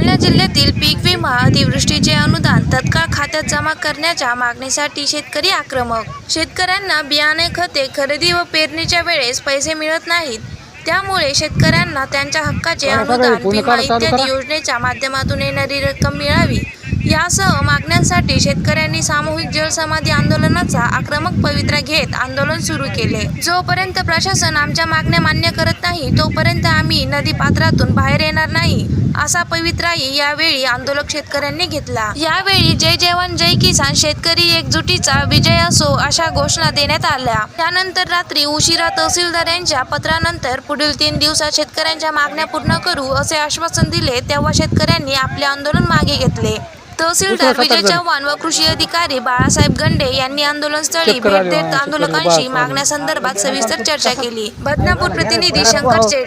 जिल्ह्यातील पीक विमा अतिवृष्टीचे अनुदान तत्काळ खात्यात जमा करण्याच्या मागणीसाठी शेतकरी आक्रमक. शेतकऱ्यांना बियाणे खते खरेदी व पेरणीच्या वेळेस पैसे मिळत नाहीत. त्यामुळे शेतकऱ्यांना त्यांच्या हक्काचे अनुदान विमा इत्यादी. योजनेच्या माध्यमातून येणारी रक्कम मिळावी. यासह मागण्यांसाठी शेतकऱ्यांनी सामूहिक जलसमाधी आंदोलनाचा आक्रमक पवित्रा घेत आंदोलन सुरू केले. जोपर्यंत प्रशासन आमच्या मागण्या मान्य करत नाही तोपर्यंत आम्ही नदी पात्रातून बाहेर येणार नाही असा पवित्राही यावेळी आंदोलक शेतकऱ्यांनी घेतला. यावेळी जय जवान जय किसान शेतकरी एकजुटीचा विजय असो अशा घोषणा देण्यात आल्या. त्यानंतर रात्री उशिरा तहसीलदार यांच्या पत्रानंतर पुढील तीन दिवसात शेतकऱ्यांच्या मागण्या पूर्ण करू असे आश्वासन दिले तेव्हा शेतकऱ्यांनी आपले आंदोलन मागे घेतले. तहसीलदार विजय चव्हाण व कृषी अधिकारी बाळासाहेब गंडे यांनी आंदोलनस्थळी भेट देत आंदोलकांशी मागण्यासंदर्भात सविस्तर चर्चा केली. बदनापूर प्रतिनिधी शंकर चेडे.